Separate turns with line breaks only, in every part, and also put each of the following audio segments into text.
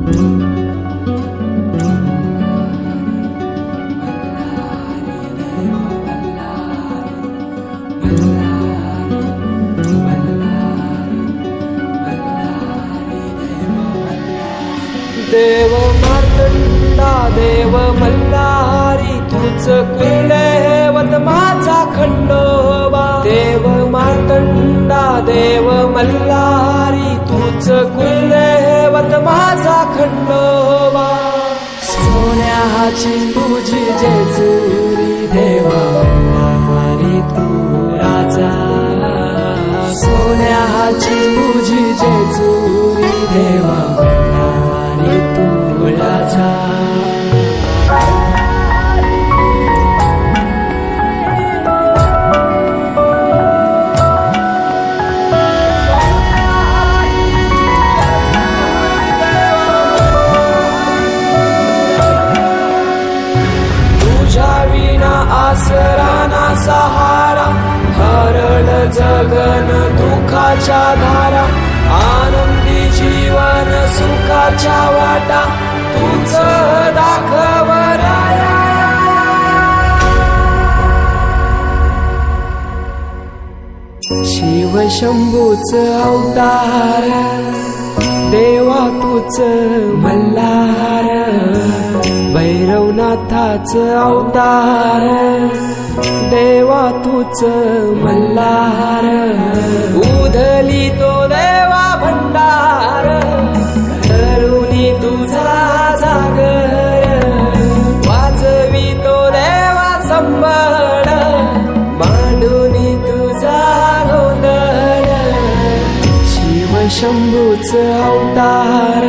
देव मार्तंडा देव मल्हारी तूच कुलदैवत माझा खंडोबा. देव मार्तंडा देव मल्लारी तुझ कुलदैवत कुलवत माझा खंडोबा. सोन्याची तुझी जेजुरी देवा मल्हारी तू राजा. सोन्याची तुझी जेजुरी देवा आसराना सहारा हरळ जगन दुखाच्या धारा आनंदी जीवन सुखाच्या वाटा तुझ दाखव शिव शंभूच अवतार देवा तूच मल्हार. भैरवनाथाच अवतार देवा तूच मल्हार. उधली तो देवा भंडार तरुणी तुझा जागर. वाजवी तो देवा संबळ मांडूनी तुझा गोंधळ. शिव शंभूच अवतार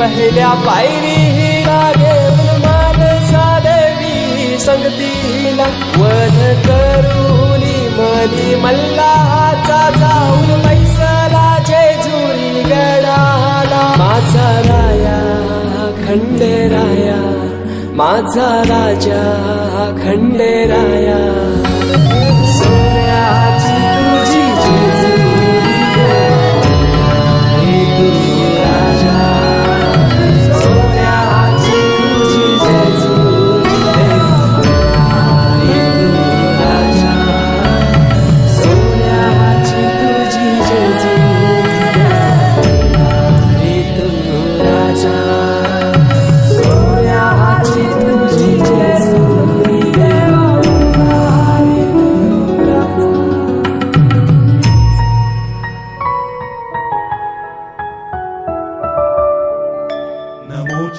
पहिल्या पायरी घेऊन साधवी संगती संगतीला वध करून मनी मल्लाचा जाऊन पैसला जेजुरी गडाला. माझा राया खंडेराया माझा राजा खंडेराया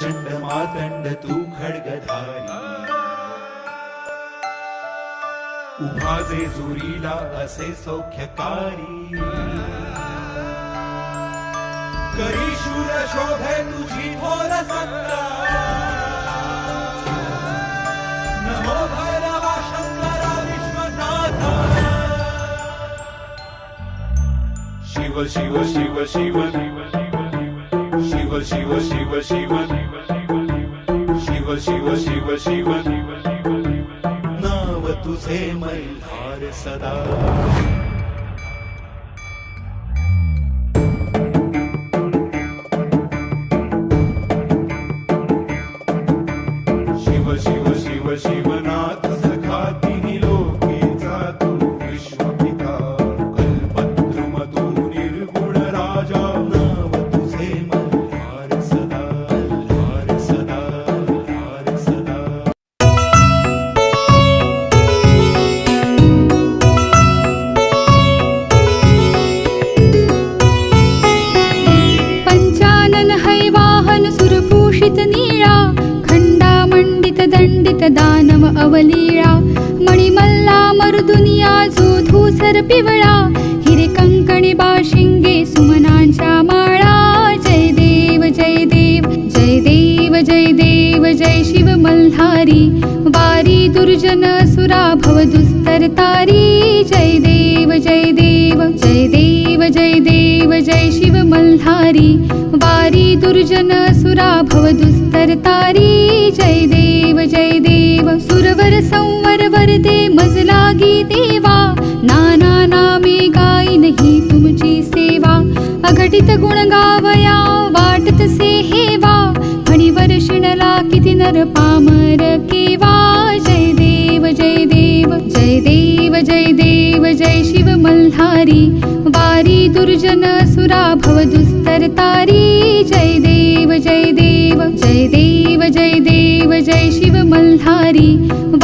चंड मातंड तू खडगधारी. उभा जे जुरीला असे सौख्यकारी. करी शूर शोभे तुझी थोर सत्ता. नमो भैरवा शंकरा विश्वनाथा. शिव शिव शिव शिव शिव शिव. शिव शिव शिव शिव. शिव शिव नाव तुझे मल्हार सदा. धूसर पिवळा हिरे कंकणी बाशिंगे सुमनांच्या माळा जय देव जय देव जय देव जय देव जय शिव मल्हारी
वारी दुर्जन सुरा भव दुस्तर तारी जय देव जय देव जय देव जय देव जय शिव मल्हारी वारी दुर्जन सुरा भव दुस्तर तारी जय देव जय देव सुरवर संवर वरदे मजलागी देवा ना अघटित गुण गावया वाटत से हेवा फणीवर शिणला किती नर पामर केवा जय देव जय देव जय देव जय देव जय शिव मल्हारी वारी दुर्जन सुरा भव दुस्तर तारी जय देव जय देव जय देव जय देव जय शिव मल्हारी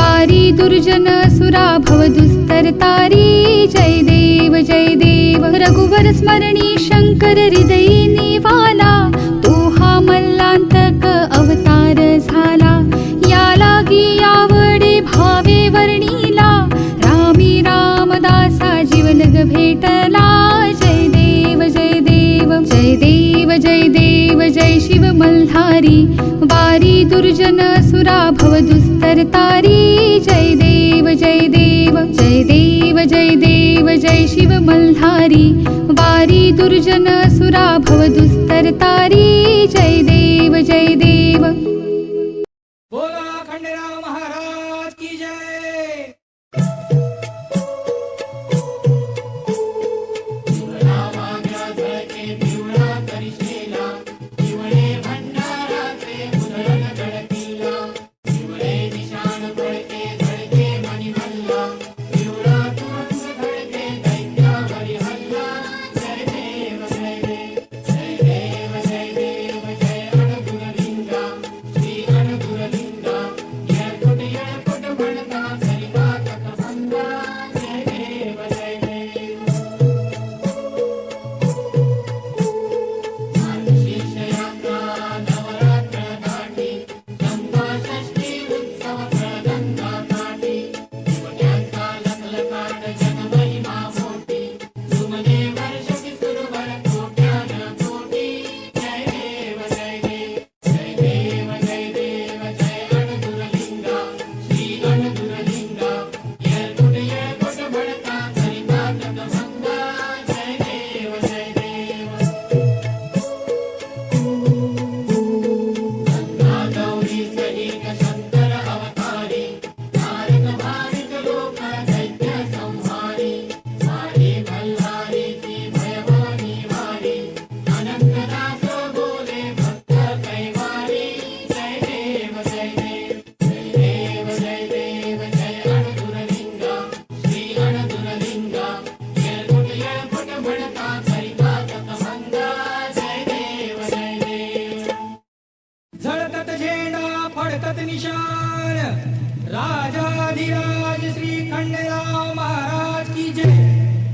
वारी दुर्जन सुरा भव दुस्तर तारी जय देव जय देव रघुवर स्मरणी शंकर हृदयी निवाला तो हा मल्लांतक अवतार झाला. या लागी आवडे भावे वर्णीला रामी रामदासा जीवनग भेटला. जय देव जय देव जय देव जय देव जय शिव मल्हारी. वारी दुर्जन सुरा भव दुस्तर तारी. जय देव जय देव जय देव जय देव जय शिव मल्हारी वारी दुर्जन सुरा भव दुस्तर तारी जय देव जय देव।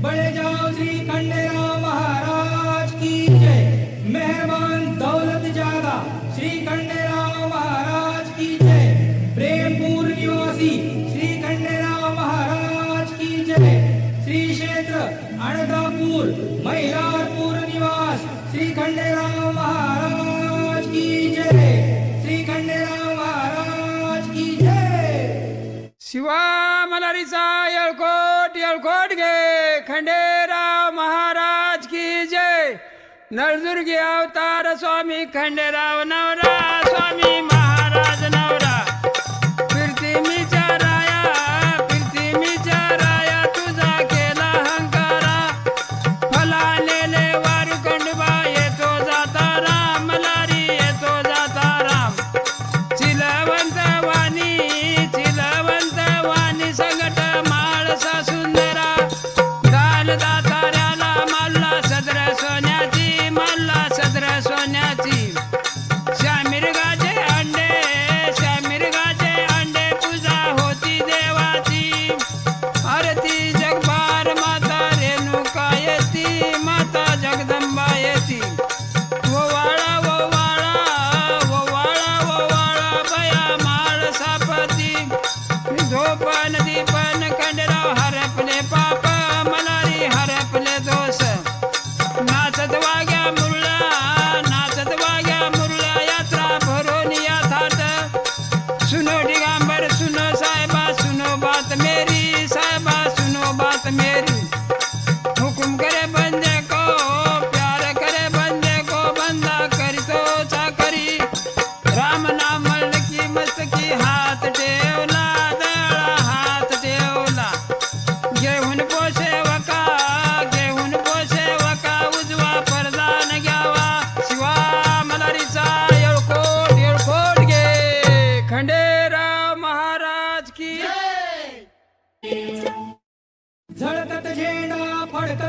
बळेजाव श्री खंडेराव महाराज की जय। मेहरबान दौलत जादा श्री खंडेराव महाराज की जय। प्रेमपूर निवासी श्री खंडेराव महाराज की जय। श्री क्षेत्र अणदापूर महिलारपूर निवास श्री खंडेराव महाराज की जय। श्री खंडेराव महाराज की जय।
शिवा मलारीचा येळकोट। नळदुर्गी अवतार स्वामी खंडेराव नवरा स्वामी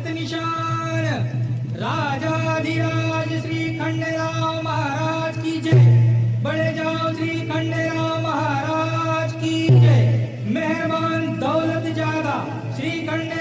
रत निशान। राजाधिराज श्री
खंडेराव महाराज की जय। बड़े जाओ श्री खंडेराव महाराज की जय। मेहरबान दौलत ज़्यादा श्री खंडे